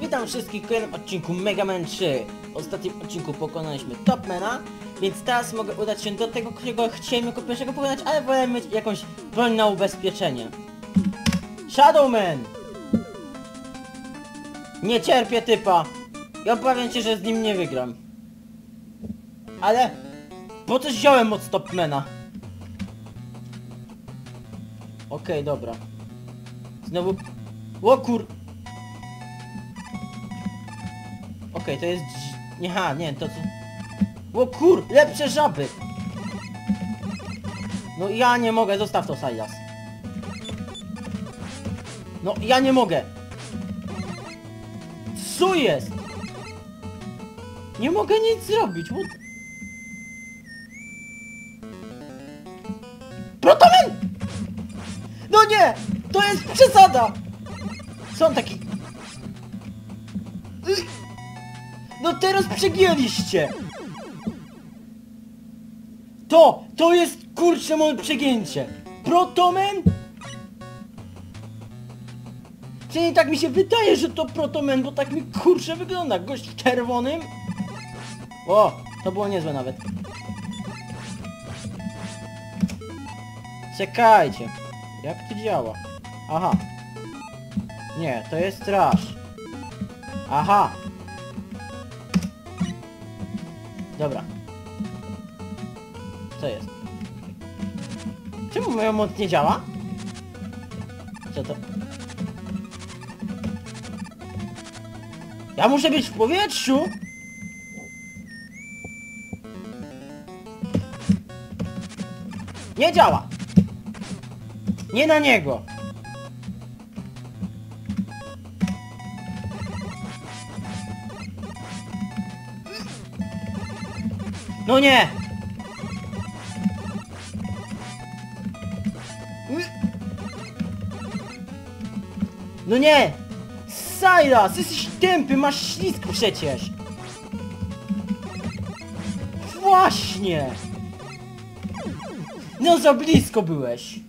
Witam wszystkich w kolejnym odcinku Mega Man 3. W ostatnim odcinku pokonaliśmy Topmana, więc teraz mogę udać się do tego, którego chciałem jako pierwszego pokonać, ale wolę mieć jakąś broń na ubezpieczenie. Shadowman! Nie cierpię typa. Ja obawiam się, że z nim nie wygram. Ale... Bo coś wziąłem od Topmana. Okej, dobra. Znowu... O kur... Okej, to jest... Nie, ha, nie, to co... O kur... Lepsze żaby! No ja nie mogę, zostaw to Silas. No ja nie mogę! Co jest? Nie mogę nic zrobić, what? Protomen! No nie! To jest przesada! On taki... No teraz przegięliście! To! To jest kurczę moje przegięcie! Protomen? Przynajmniej tak mi się wydaje, że to Protomen, bo tak mi kurczę wygląda. Gość w czerwonym. O! To było niezłe nawet. Czekajcie. Jak to działa? Aha. Nie, to jest straż. Aha. Dobra. Co jest? Czemu moja moc nie działa? Co to? Ja muszę być w powietrzu! Nie działa! Nie na niego! No nie! No nie! Silas, jesteś tępy, masz ślisk przecież! Właśnie! No za blisko byłeś!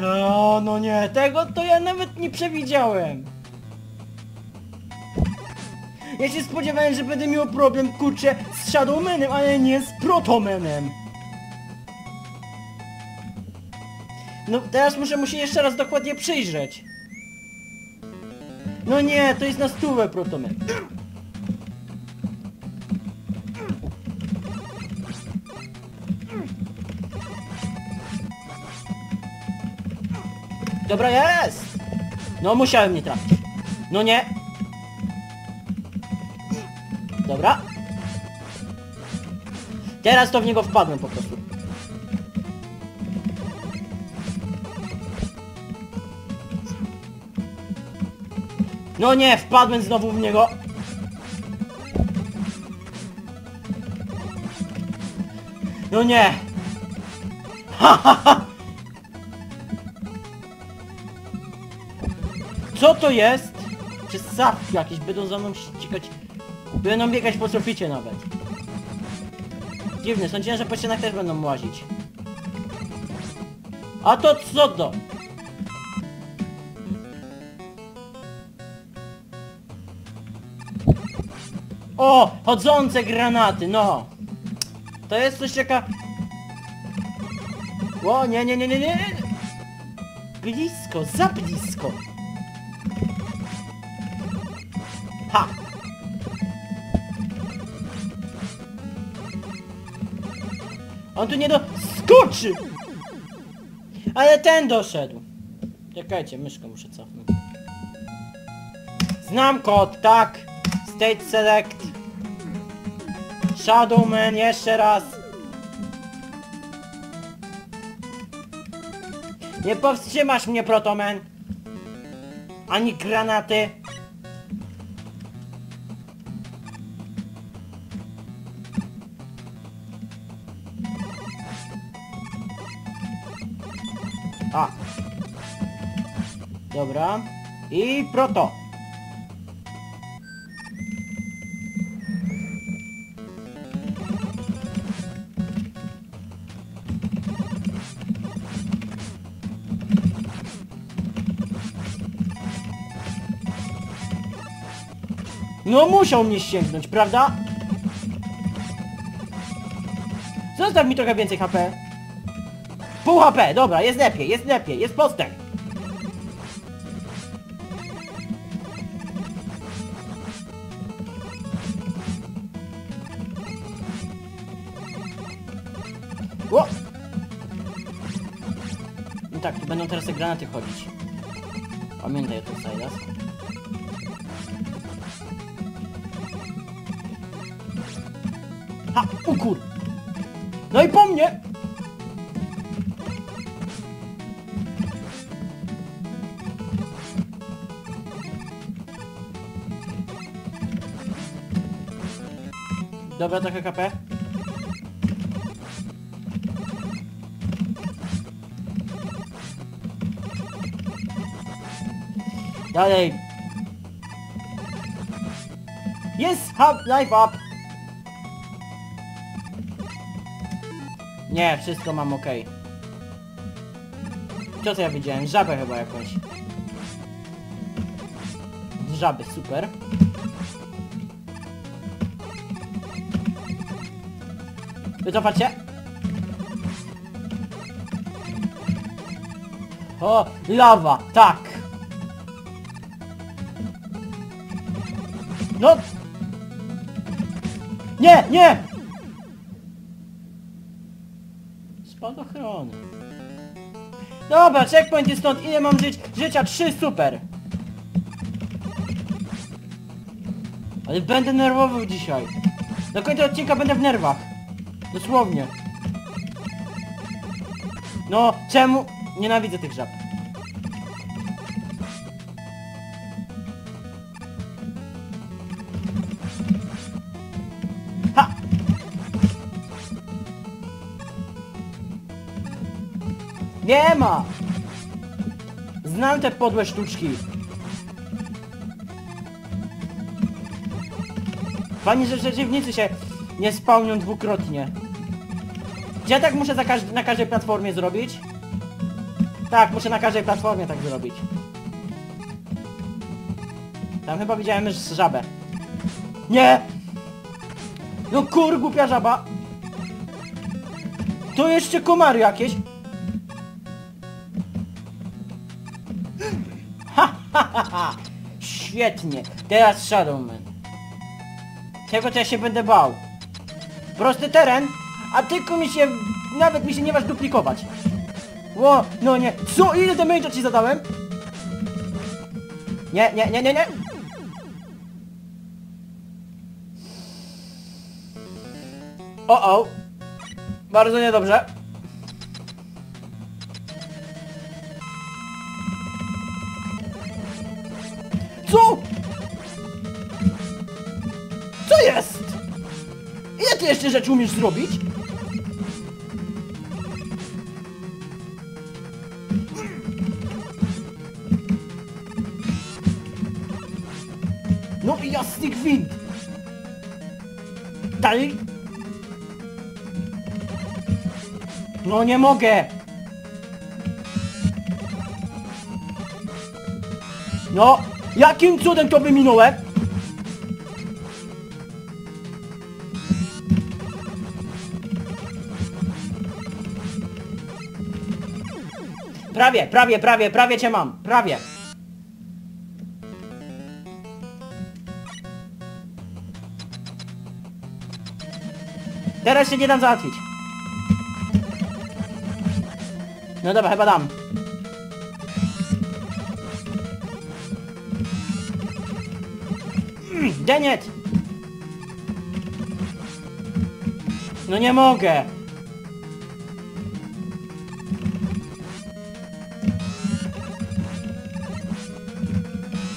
No, no nie, tego to ja nawet nie przewidziałem! Ja się spodziewałem, że będę miał problem, kurczę, z Shadowmanem, ale nie z Protomanem! No teraz muszę mu się jeszcze raz dokładnie przyjrzeć. No nie, to jest na stówę Protoman. Dobra, jest! No musiałem nie trafić. No nie. Dobra. Teraz to w niego wpadłem po prostu. No nie, wpadłem znowu w niego. No nie. Ha, ha, ha. Co to jest? Czy ssawki jakieś będą za mną ścigać? Będą biegać po suficie nawet. Dziwne, sądziłem, że po ścianach też będą łazić. A to co to? O! Chodzące granaty, no! To jest coś jaka... O, nie, nie, nie, nie, nie! Blisko, za blisko! Ha! On tu nie doskoczy! Ale ten doszedł! Czekajcie, myszkę muszę cofnąć. Znam kod, tak! State Select. Shadowman, jeszcze raz. Nie powstrzymasz mnie, Protoman. Ani granaty. Dobra. I proto. No musiał mnie sięgnąć, prawda? Zostaw mi trochę więcej HP. Pół HP, dobra, jest lepiej, jest lepiej, jest postęp. O! No tak, tu będą teraz te granaty chodzić. Pamiętaj o tym, Silas. Ha! O kur... No i po mnie! Dobra, trochę KP. Dalej. Jest! Hub, life up! Nie, wszystko mam ok. Co to ja widziałem? Żabę chyba jakąś. Żaby, super. Wycofać się. O, lawa, tak. No! Nie, nie! Spadochrony. Dobra, checkpoint jest stąd. Ile mam żyć? Życia 3, super. Ale będę nerwowy dzisiaj. Do końca odcinka będę w nerwach. Dosłownie. No, czemu? Nienawidzę tych żab. Nie ma! Znam te podłe sztuczki. Fajnie, że przeciwnicy się nie spełnią dwukrotnie. Czy ja tak muszę na każdej platformie zrobić? Tak, muszę na każdej platformie tak zrobić. Tam chyba widziałem już żabę. Nie! No kur, głupia żaba! To jeszcze komary jakieś. Ha, ha, ha, ha! Świetnie! Teraz Shadowman. Czego to ja się będę bał? Prosty teren, a tylko mi się... Nawet mi się nie masz duplikować. Ło, no nie. Co? Ile damage'a ci zadałem? Nie, nie, nie, nie, nie. O, o. Bardzo niedobrze. Jeszcze rzeczy umiesz zrobić? No i jasny gwint! Dalej! No nie mogę! No! Jakim cudem to wyminąłem? Prawie, prawie, prawie, prawie cię mam. Prawie. Teraz się nie dam załatwić. No dobra, chyba dam. Mm, Deniet! No nie mogę!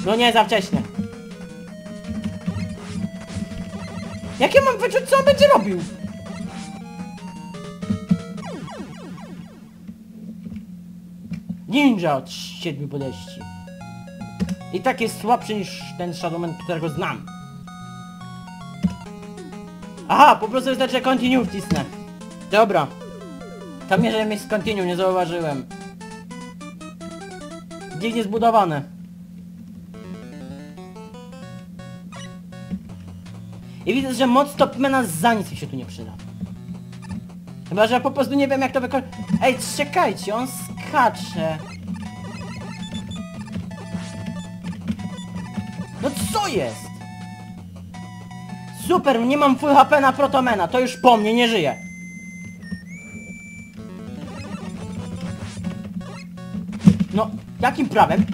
No nie, za wcześnie. Jak ja mam wyczuć, co on będzie robił? Ninja od siedmiu podejści. I tak jest słabszy niż ten Shadowman, którego znam. Aha, po prostu wystarczy, continue wcisnę. Dobra. Tam że jest continue, nie zauważyłem. Dziwnie zbudowane. I widzę, że moc Topmana za nic mi się tu nie przyda. Chyba, że po prostu nie wiem jak to wykorzystać. Ej, czekajcie, on skacze. No co jest? Super, nie mam full HP na Protomena, to już po mnie, nie żyje. No, jakim prawem?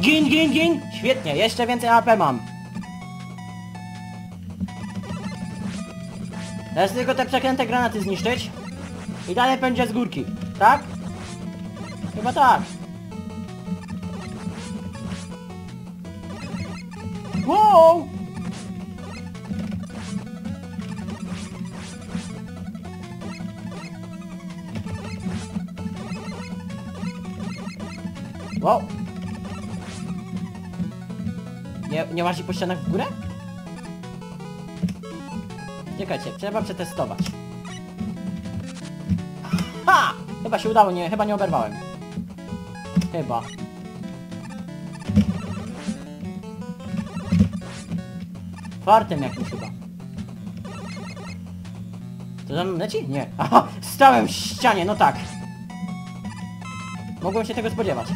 Gin, gin, gin! Świetnie, jeszcze więcej HP mam. Teraz tylko te przeklęte granaty zniszczyć. I dalej będzie z górki, tak? Chyba tak. Wow! Wow! Nie, łazi po ścianach w górę? Czekajcie, trzeba przetestować. Ha! Chyba się udało, nie, chyba nie oberwałem. Chyba. Fartem jakimś chyba. To tam leci? Nie. Aha! Stałem w ścianie, no tak. Mogłem się tego spodziewać.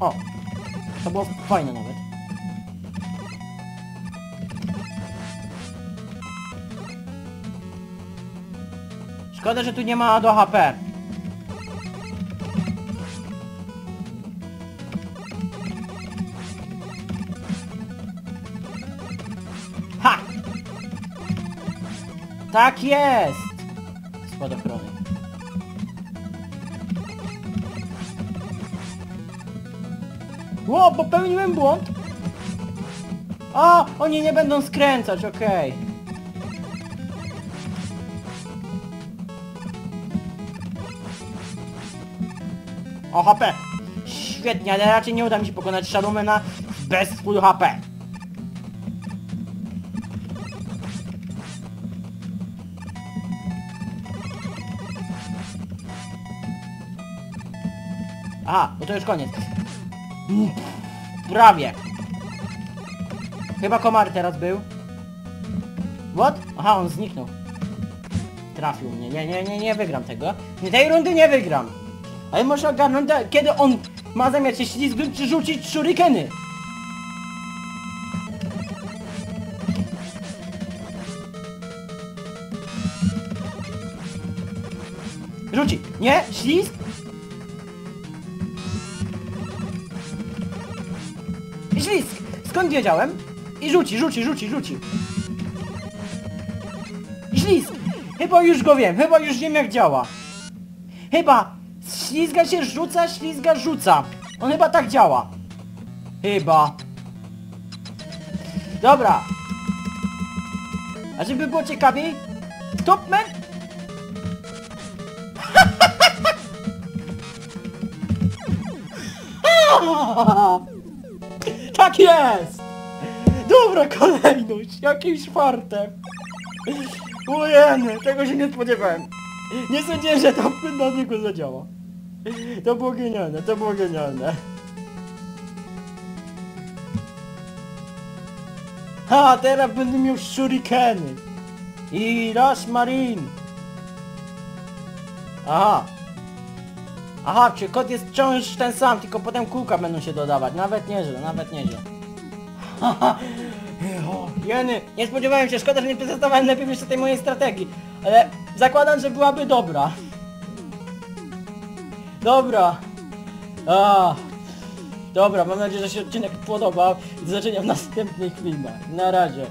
O! To było fajne nawet. Szkoda, że tu nie ma do HP. Ha! Tak jest! Spadochrony. Ło, popełniłem błąd! A, oni nie będą skręcać, okej. O, HP! Świetnie, ale raczej nie uda mi się pokonać Shadowmana bez full HP. Aha, no to już koniec. Prawie. Chyba komar teraz był. What? Aha, on zniknął. Trafił mnie. Nie, nie, nie, nie wygram tego. Nie, tej rundy nie wygram. Ale muszę ogarnąć, kiedy on ma zamiar się ślizgnąć czy rzucić shurikeny. Rzuci. Nie, ślizg. Ślizg! Skąd wiedziałem? I rzuci, rzuci, rzuci, rzuci. Ślizg! Chyba już go wiem, chyba już wiem jak działa. Chyba ślizga się rzuca, ślizga rzuca. On chyba tak działa. Chyba. Dobra. A żeby było ciekawiej, Topman... Tak jest! Dobra kolejność, jakimś fartem. Ujeny, tego się nie spodziewałem. Nie sądziłem, że to na niego zadziała. To było genialne, to było genialne. Ha, teraz będę miał shurikeny. I Rush Marine. Aha. Aha, czy kod jest wciąż ten sam, tylko potem kółka będą się dodawać. Nawet nieźle, nawet nieźle. Haha. Jeny, nie spodziewałem się, szkoda, że nie prezentowałem najpierw jeszcze tej mojej strategii. Ale zakładam, że byłaby dobra. Dobra. A, dobra, mam nadzieję, że się odcinek podobał. Do zobaczenia w następnych filmach. Na razie.